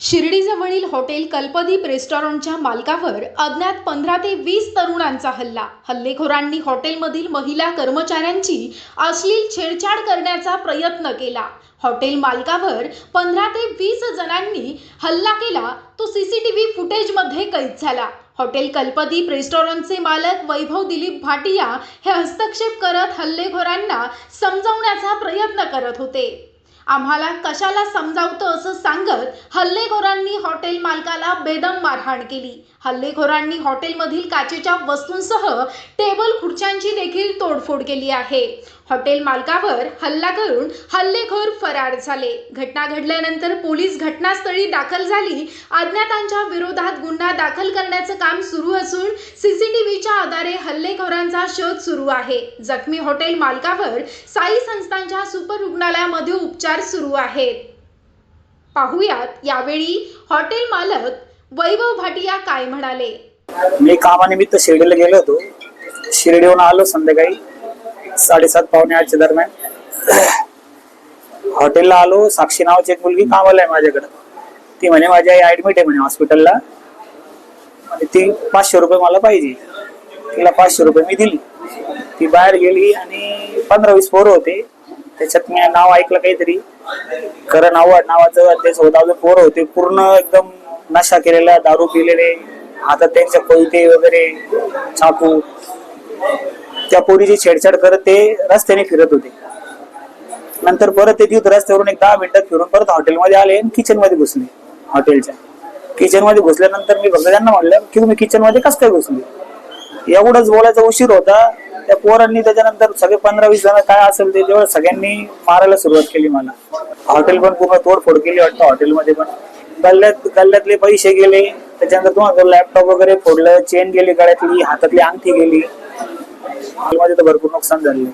शिर्डीजवळील hotel कल्पदीप रेस्टॉरंटच्या मालकावर अज्ञात पंधरा ते वीस तरुणांचा हल्ला. हल्लेखोरांनी हॉटेलमधील महिला कर्मचाऱ्यांची अश्लील छेडछाड करण्याचा प्रयत्न केला. हॉटेल मालकावर पंधरा ते वीस जणांनी हल्ला केला. तो सीसीटीव्ही फुटेजमध्ये कैद झाला. हॉटेल कल्पदीप रेस्टॉरंटचे मालक वैभव दिलीप भाटिया हे हस्तक्षेप करत हल्लेखोरांना समजावण्याचा प्रयत्न करत होते. आम्हाला कशाला समजावतं असं सांगत हल्लेखोरांनी हॉटेल मालकाला बेदम मारहाण केली. हल्लेखोरांनी हॉटेलमधील काचेच्या वस्तूंसह टेबल खुर्च्यांची देखील तोडफोड केली आहे. हॉटेल मालकावर हल्ला करून हल्लेखोर फरार झाले. घटना घडल्यानंतर पोलीस घटनास्थळी दाखल झाली. अज्ञातांच्या विरोधात गुन्हा दाखल करण्याचं काम सुरू असून सीसीटीव्हीच्या आधारे हल्लेखोरांचा शोध सुरू आहे. जखमी हॉटेल मालकावर साई संस्थांच्या सुपर रुग्णालयामध्ये उपचार सुरू आहेत. पाहुयात यावेळी हॉटेल मालक वैभव भाटिया काय म्हणाले? मी कामानिमित्त शिर्डीला गेलो होतो. शिर्डीहून आलो संध्याकाळी साडेसात पावणे आठच्या दरम्यान. हॉटेलला आलो. साक्षी नावाची एक मुलगी कामाला आहे माझ्याकडं. ती म्हणे माझी आई ऍडमिट आहे म्हणे हॉस्पिटलला आणि ती पाचशे रुपये मला पाहिजे. तिला पाचशे रुपये मी दिली. ती बाहेर गेली आणि पंधरा वीस पोरं होते. त्याच्यात मी नाव ऐकलं काहीतरी. करण आव्हाड नावाचं ते अजून पोरं होते. पूर्ण एकदम नशा केलेला दारू पिलेले. हातात त्यांच्या कोयते वगैरे चाकू. त्या पोरीची छेडछाड करत ते रस्त्याने फिरत होते. नंतर परत ते तिथं रस्त्यावरून एक दहा मिनिटात फिरून परत हॉटेलमध्ये आले आणि किचनमध्ये घुसले. हॉटेलच्या. किचनमध्ये घुसल्यानंतर मी फक्त त्यांना म्हणलं की तुम्ही किचनमध्ये कस काय घुसले? एवढंच बोलायचा उशीर होता. त्या पोरांनी त्याच्यानंतर सगळे पंधरा वीस जण काय असेल ते तेवढं सगळ्यांनी मारायला सुरुवात केली मला. हॉटेल पण पूर्ण तोडफोड केली वाटतं हॉटेलमध्ये पण. गल्ल्यात गल्ल्यातले पैसे गेले त्याच्यानंतर तुम्हाला लॅपटॉप वगैरे फोडलं चेन गेली गळ्यातली हातातली अंगठी गेली. हॉटेलमध्ये तर भरपूर नुकसान झाले